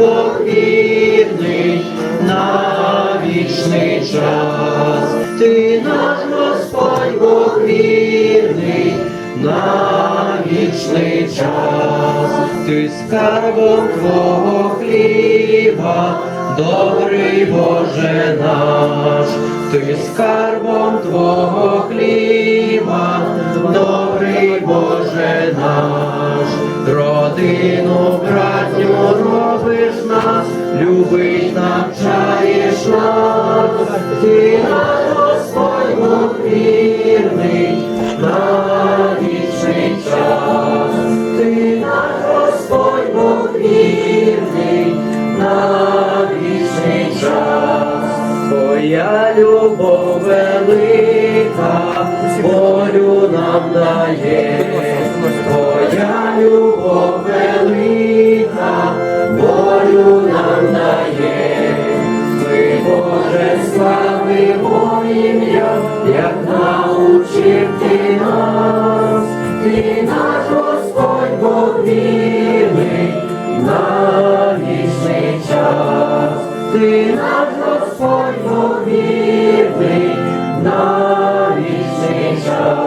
Бог вірний на вічний час. Ти наш Господь Бог вірний на вічний час. Ти скарбом твого хліба, добрий Боже наш, ти скарбом твого хліба, добрий Боже наш, родину братню навчаєш нас, ти наш Господь Бог на вічний час, ти наш Господь Бог на вічний час. Твоя любов велика, волю нам дає, Славимо ім'я, як научив ти нас, ти наш Господь Бог вірний на вічний час, ти наш Господь Бог вірний на вічний час.